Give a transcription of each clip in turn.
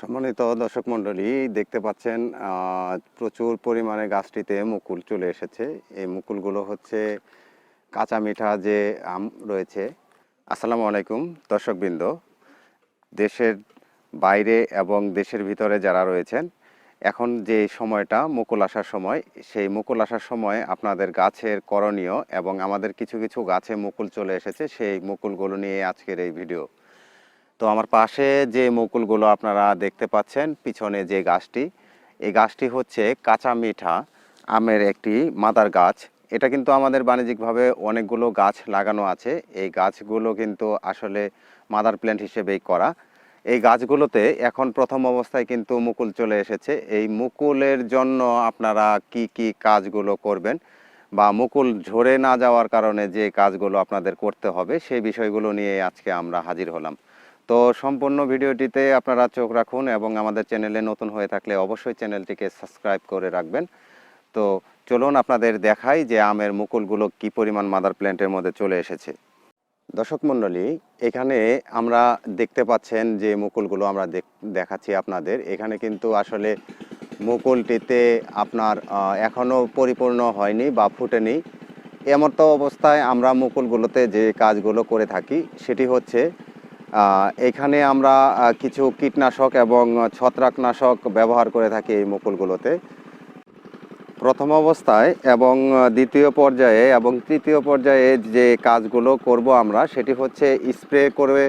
সম্মানিত দর্শক মণ্ডলী, দেখতে পাচ্ছেন প্রচুর পরিমাণে গাছটিতে মুকুল চলে এসেছে। এই মুকুলগুলো হচ্ছে কাঁচা মিঠা যে আম রয়েছে। আসসালামু আলাইকুম দর্শকবৃন্দ। দেশের বাইরে এবং দেশের ভিতরে যারা রয়েছেন, এখন যে সময়টা মুকুল আসার সময়, সেই মুকুল আসার সময় আপনাদের গাছের করণীয় এবং আমাদের কিছু কিছু গাছে মুকুল চলে এসেছে, সেই মুকুলগুলো নিয়ে আজকের এই ভিডিও। তো আমার পাশে যে মুকুলগুলো আপনারা দেখতে পাচ্ছেন, পিছনে যে গাছটি, এই গাছটি হচ্ছে কাঁচা মিঠা আমের একটি মাদার গাছ। এটা কিন্তু আমাদের বাণিজ্যিকভাবে অনেকগুলো গাছ লাগানো আছে। এই গাছগুলো কিন্তু আসলে মাদার প্ল্যান্ট হিসেবেই করা। এই গাছগুলোতে এখন প্রথম অবস্থায় কিন্তু মুকুল চলে এসেছে। এই মুকুলের জন্য আপনারা কি কি কাজগুলো করবেন বা মুকুল ঝরে না যাওয়ার কারণে যে কাজগুলো আপনাদের করতে হবে, সেই বিষয়গুলো নিয়ে আজকে আমরা হাজির হলাম। তো সম্পূর্ণ ভিডিওটিতে আপনারা চোখ রাখুন এবং আমাদের চ্যানেলে নতুন হয়ে থাকলে অবশ্যই চ্যানেলটিকে সাবস্ক্রাইব করে রাখবেন। তো চলুন আপনাদের দেখাই যে আমের মুকুলগুলো কি পরিমাণ মাদার প্ল্যান্টের মধ্যে চলে এসেছে। দর্শক মণ্ডলী, এখানে আমরা দেখতে পাচ্ছেন যে মুকুলগুলো আমরা দেখ- দেখাচ্ছি আপনাদের। এখানে কিন্তু আসলে মুকুলটিতে আপনার এখনও পরিপূর্ণ হয়নি বা ফুটেনি। এমতো অবস্থায় আমরা মুকুলগুলোতে যে কাজগুলো করে থাকি, সেটি হচ্ছে এখানে আমরা কিছু কীটনাশক এবং ছত্রাকনাশক ব্যবহার করে থাকি এই মুকুলগুলোতে। প্রথম অবস্থায় এবং দ্বিতীয় পর্যায়ে এবং তৃতীয় পর্যায়ে যে কাজগুলো করব আমরা, সেটি হচ্ছে স্প্রে করে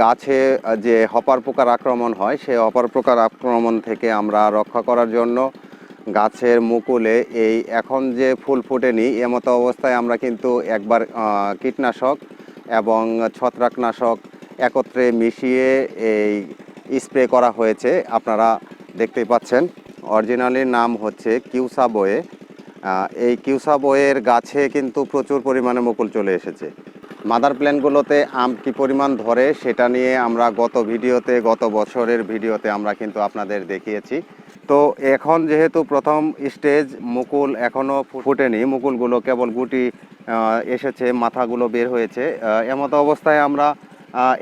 গাছে যে হপার পোকার আক্রমণ হয় সেই হপার পোকার আক্রমণ থেকে আমরা রক্ষা করার জন্য গাছের মুকুলে এই এখন যে ফুল ফুটেনি এমতো অবস্থায় আমরা কিন্তু একবার কীটনাশক এবং ছত্রাকনাশক একত্রে মিশিয়ে এই স্প্রে করা হয়েছে, আপনারা দেখতেই পাচ্ছেন। অরিজিনালির নাম হচ্ছে কিউসা বয়ে। এই কিউসা বইয়ের গাছে কিন্তু প্রচুর পরিমাণে মুকুল চলে এসেছে। মাদার প্ল্যানগুলোতে আম কি পরিমাণ ধরে, সেটা নিয়ে আমরা গত ভিডিওতে, গত বছরের ভিডিওতে আমরা কিন্তু আপনাদের দেখিয়েছি। তো এখন যেহেতু প্রথম স্টেজ, মুকুল এখনও ফুটেনি। মুকুলগুলো কেবল গুটি এসেছে, মাথাগুলো বের হয়েছে। এমতো অবস্থায় আমরা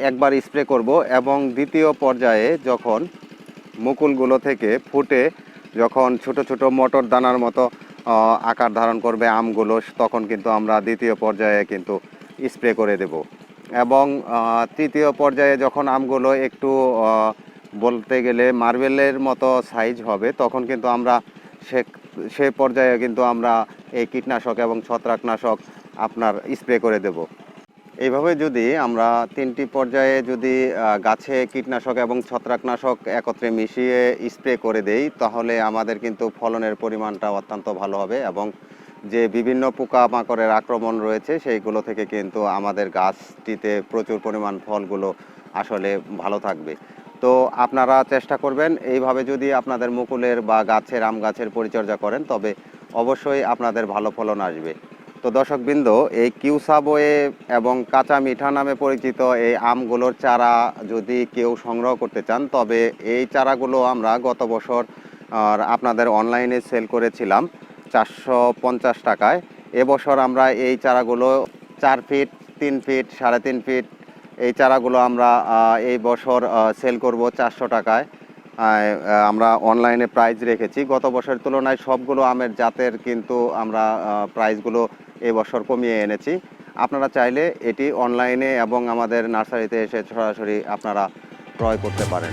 একবার স্প্রে করব এবং দ্বিতীয় পর্যায়ে যখন মুকুলগুলো থেকে ফুটে যখন ছোট ছোট মটর দানার মতো আকার ধারণ করবে আমগুলো, তখন কিন্তু আমরা দ্বিতীয় পর্যায়ে কিন্তু স্প্রে করে দেব। এবং তৃতীয় পর্যায়ে যখন আমগুলো একটু বলতে গেলে মার্বেলের মতো সাইজ হবে, তখন কিন্তু আমরা সে সে পর্যায়ে কিন্তু আমরা এই কীটনাশক এবং ছত্রাকনাশক আপনার স্প্রে করে দেব। এইভাবে যদি আমরা তিনটি পর্যায়ে যদি গাছে কীটনাশক এবং ছত্রাকনাশক একত্রে মিশিয়ে স্প্রে করে দেই, তাহলে আমাদের কিন্তু ফলনের পরিমাণটা অত্যন্ত ভালো হবে এবং যে বিভিন্ন পোকামাকড়ের আক্রমণ রয়েছে, সেইগুলো থেকে কিন্তু আমাদের গাছটিতে প্রচুর পরিমাণ ফলগুলো আসলে ভালো থাকবে। তো আপনারা চেষ্টা করবেন এইভাবে যদি আপনাদের মুকুলের বা গাছের আম গাছের পরিচর্যা করেন, তবে অবশ্যই আপনাদের ভালো ফলন আসবে। তো দর্শকবৃন্দ, এই কিউসা বয়ে এবং কাঁচা মিঠা নামে পরিচিত এই আমগুলোর চারা যদি কেউ সংগ্রহ করতে চান, তবে এই চারাগুলো আমরা গত বছর, আর আপনাদের অনলাইনে সেল করেছিলাম চারশো পঞ্চাশ টাকায়। এবছর আমরা এই চারাগুলো চার ফিট, তিন ফিট, সাড়ে তিন ফিট, এই চারাগুলো আমরা এই বছর সেল করব চারশো টাকায়। আমরা অনলাইনে প্রাইস রেখেছি। গত বছরের তুলনায় সবগুলো আমের জাতের কিন্তু আমরা প্রাইসগুলো এই বছর কমিয়ে এনেছি। আপনারা চাইলে এটি অনলাইনে এবং আমাদের নার্সারিতে এসে সরাসরি আপনারা ক্রয় করতে পারেন।